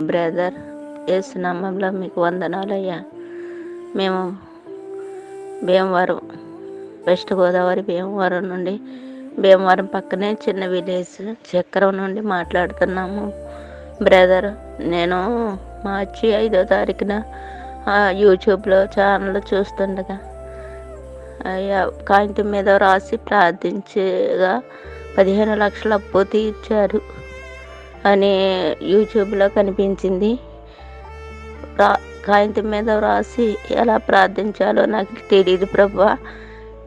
Brother ఏసునామంలో మీకు వందనాలయ్యా. మేము భీమవరం వెస్ట్ గోదావరి భీమవరం నుండి భీమవరం పక్కనే చిన్న విలేజ్ చక్రం నుండి మాట్లాడుతున్నాము. బ్రదర్ నేను మార్చి ఐదో తారీఖున ఆ, యూట్యూబ్లో ఛానల్ చూస్తుండగా అయ్యా కాగితం మీద రాసి ప్రార్థించగా పదిహేను లక్షల అప్పు తీర్చారు అని యూట్యూబ్లో కనిపించింది. రా కాగితం మీద వ్రాసి ఎలా ప్రార్థించాలో నాకు తెలియదు ప్రభా.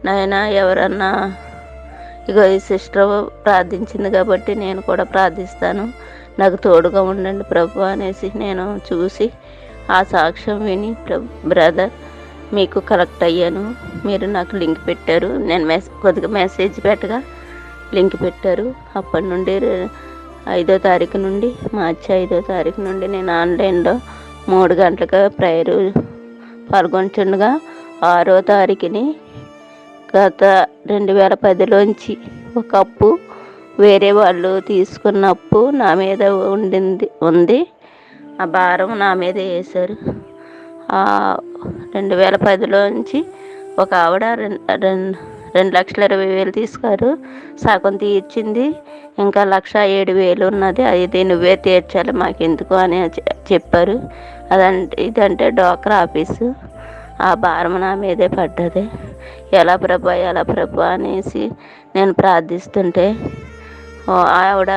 నాయన ఎవరన్నా ఇగో ఈ సిస్టర్ ప్రార్థించింది కాబట్టి నేను కూడా ప్రార్థిస్తాను. నాకు తోడుగా ఉండండి ప్రభు అనేసి నేను చూసి ఆ సాక్ష్యం విని బ్రదర్ మీకు కలెక్ట్ అయ్యాను. మీరు నాకు లింక్ పెట్టారు. నేను మెస్ కొద్దిగా మెసేజ్ పెట్టగా లింక్ పెట్టారు. అప్పటి నుండి ఐదో తారీఖు నుండి మార్చి ఐదో తారీఖు నుండి నేను ఆన్లైన్లో మూడు గంటలకు ప్రేయర్ పాల్గొంటుండగా ఆరో తారీఖుని గత రెండు వేల పదిలోంచి ఒక అప్పు వేరే వాళ్ళు తీసుకున్న అప్పు నా మీద ఉండింది ఉంది. ఆ భారం నా మీద వేశారు. ఆ రెండు వేల పదిలోంచి ఒక ఆవిడ రెండు రెండు లక్షల ఇరవై వేలు తీసుకారు సగం తీర్చింది. ఇంకా లక్ష ఏడు వేలు ఉన్నది. అది నువ్వే తీర్చాలి. మాకెందుకు అని చెప్పారు. అదంటే ఇదంటే డోక్రా ఆఫీసు. ఆ భారం నా మీదే పడ్డది. ఎలా ప్రభా ఎలా ప్రభా అనేసి నేను ప్రార్థిస్తుంటే ఆవిడ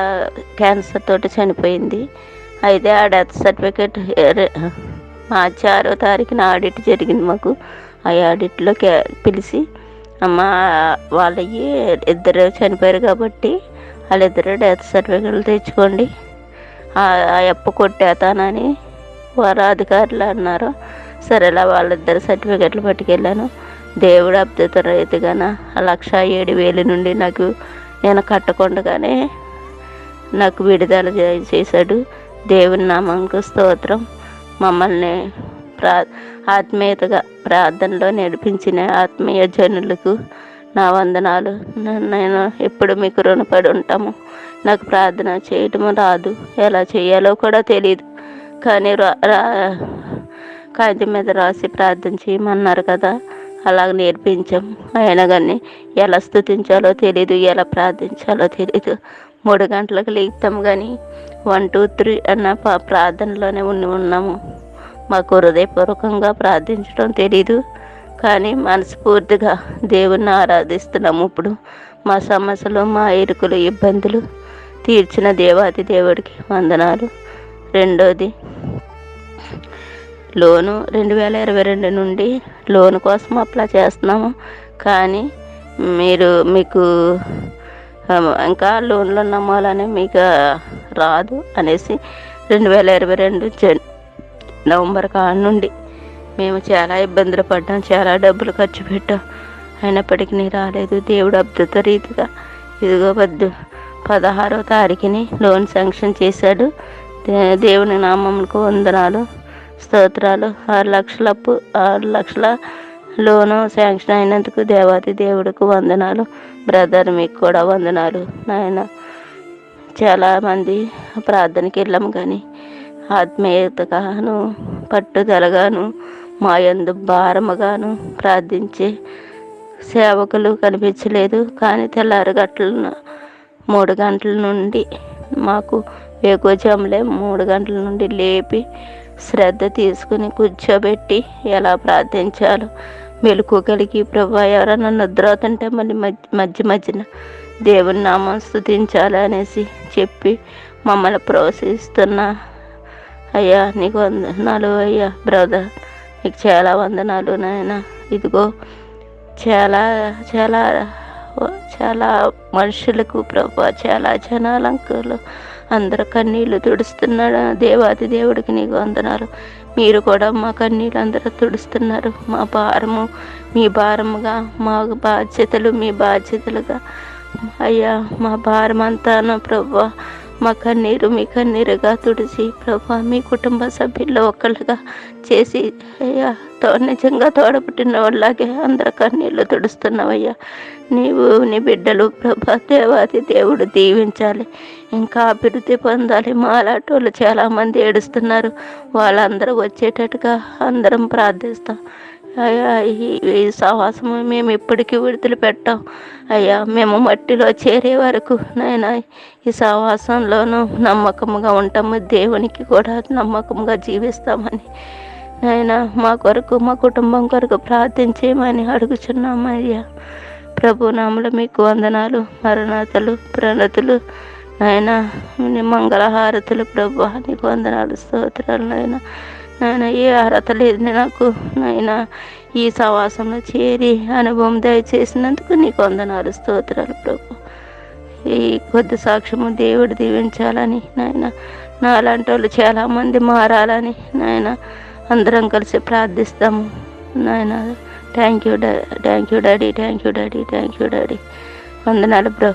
క్యాన్సర్ తోటి చనిపోయింది. అయితే ఆ డెత్ సర్టిఫికేట్ మార్చి ఆరో తారీఖున ఆడిట్ జరిగింది మాకు. ఆ ఆడిట్లో కే పిలిచి అమ్మ వాళ్ళవి ఇద్దరు చనిపోయారు కాబట్టి వాళ్ళిద్దరు డెత్ సర్టిఫికేట్లు తెచ్చుకోండి. ఆ అప్పు కొట్టేతానని వారు అధికారులు అన్నారు. సరేలా వాళ్ళిద్దరు సర్టిఫికెట్లు పట్టుకెళ్ళాను. దేవుడు అబ్దుత రైతుగాన? ఆ లక్ష ఏడు వేలు నుండి నాకు నేను కట్టకుండగానే నాకు విడుదల చేశాడు. దేవుని నామంకు స్తోత్రం. మమ్మల్ని ప్రా ఆత్మీయతగా ప్రార్థనలో నడిపించిన ఆత్మీయ జనులకు నా వందనాలు. నేను ఎప్పుడు మీకు రుణపడి ఉంటాము. నాకు ప్రార్థన చేయటం రాదు. ఎలా చేయాలో కూడా తెలియదు కానీ రా రా- కాగితం మీద రాసి ప్రార్థన చేయమన్నారు కదా. అలాగ నేర్పించాం. అయినా కానీ ఎలా స్థుతించాలో తెలీదు ఎలా ప్రార్థించాలో తెలీదు. మూడు గంటలకు లేపుతాం కానీ వన్ టూ త్రీ అన్న ప్రార్థనలోనే ఉండి ఉన్నాము. మాకు హృదయపూర్వకంగా ప్రార్థించడం తెలీదు కానీ మనస్ఫూర్తిగా దేవుణ్ణి ఆరాధిస్తున్నాము ఇప్పుడు. మా సమస్యలు మా ఇరుకులు ఇబ్బందులు తీర్చిన దేవాది దేవుడికి వందనాలు. రెండోది లోను రెండు వేల ఇరవై రెండు నుండి లోన్ కోసం అప్లై చేస్తున్నాము కానీ మీరు మీకు ఇంకా లోన్లో నమ్మాలని మీకు రాదు అనేసి రెండు వేల ఇరవై రెండు జన్ నవంబర్ కాడ నుండి మేము చాలా ఇబ్బందులు పడ్డాం చాలా డబ్బులు ఖర్చు పెట్టాం. అయినప్పటికీ రాలేదు. దేవుడు అద్భుత రీతిగా ఇదిగో వద్దు పదహారో తారీఖుని లోన్ శాంక్షన్ చేశాడు. దేవుని నామములకు వందనాలు స్తోత్రాలు. ఆరు లక్షల అప్పు ఆరు లక్షల లోను శాంక్షన్ అయినందుకు దేవాది దేవుడికి వందనాలు. బ్రదర్ మీకు కూడా వందనాలు. నాయన చాలామంది ప్రార్థనకి వెళ్ళాము కానీ ఆత్మీయతగాను పట్టుదలగాను మాయందు భారముగాను ప్రార్థించే సేవకులు కనిపించలేదు. కానీ తెల్లారి గంటల మూడు గంటల నుండి మాకు వేకోజాములే మూడు గంటల నుండి లేపి శ్రద్ధ తీసుకుని కూర్చోబెట్టి ఎలా ప్రార్థించాలో మెలకు కలిగి ప్రభా ఎవరైనా నిద్రవుతుంటే మళ్ళీ మధ్య మధ్య మధ్యన దేవుని నామం స్థుతించాలి అనేసి చెప్పి మమ్మల్ని ప్రోత్సహిస్తున్న. అయ్యా నీకు వందనాలు అయ్యా బ్రదర్ నీకు చాలా వందనాలు నాయన. ఇదిగో చాలా చాలా చాలా మనుషులకు ప్రభా చాలా జనాలంకులు అందరు కన్నీళ్ళు తుడుస్తున్నాడు. దేవాది దేవుడికి నీకు వందనాలు. మీరు కూడా మా కన్నీళ్ళు అందరూ తుడుస్తున్నారు. మా భారము మీ భారముగా మా బాధ్యతలు మీ బాధ్యతలుగా. అయ్యా మా భారం అంతాను ప్రభా మా కన్నీరు మీ కన్నీరుగా తుడిచి ప్రభా మీ కుటుంబ సభ్యుల్లో ఒకళ్ళుగా చేసి అయ్యా తో నిజంగా తోడపుట్టిన వాళ్ళలాగే అందరి కన్నీళ్ళు తుడుస్తున్నావయ్యా. నీవు నీ బిడ్డలు ప్రభా దేవాది దేవుడు దీవించాలి. ఇంకా అభివృద్ధి పొందాలి. మా అలాంటి వాళ్ళు చాలామంది ఏడుస్తున్నారు. వాళ్ళందరూ వచ్చేటట్టుగా అందరం ప్రార్థిస్తాం. అయ్యా ఈ ఈ సహవాసము మేము ఇప్పటికీ విడుదల పెట్టాం. అయ్యా మేము మట్టిలో చేరే వరకు నాయన ఈ సహవాసంలోనూ నమ్మకంగా ఉంటాము. దేవునికి కూడా నమ్మకంగా జీవిస్తామని నాయన మా కొరకు మా కుటుంబం కొరకు ప్రార్థించేయమని అడుగుచున్నామయ్యా ప్రభు నామలు మీకు వందనాలు మరణాతలు ప్రణతులు నాయన మంగళహారతులు ప్రభు. నీకు వందనాలు స్తోత్రాలు నాయన. నాయన ఏ అర్హత లేదు నాకు. నాయన ఈ సవాసంలో చేరి అనుభవం దయచేసినందుకు నీకు వందనాలు స్తోత్రాలు ప్రభు. ఈ కొద్ది సాక్ష్యము దేవుడు దీవించాలని నాయన. నాలాంటి వాళ్ళు చాలామంది మారాలని నాయన. అందరం కలిసి ప్రార్థిస్తాము. నాయన థ్యాంక్ యూ డా thank you daddy thank you daddy thank you daddy. వందనాలు బ్రో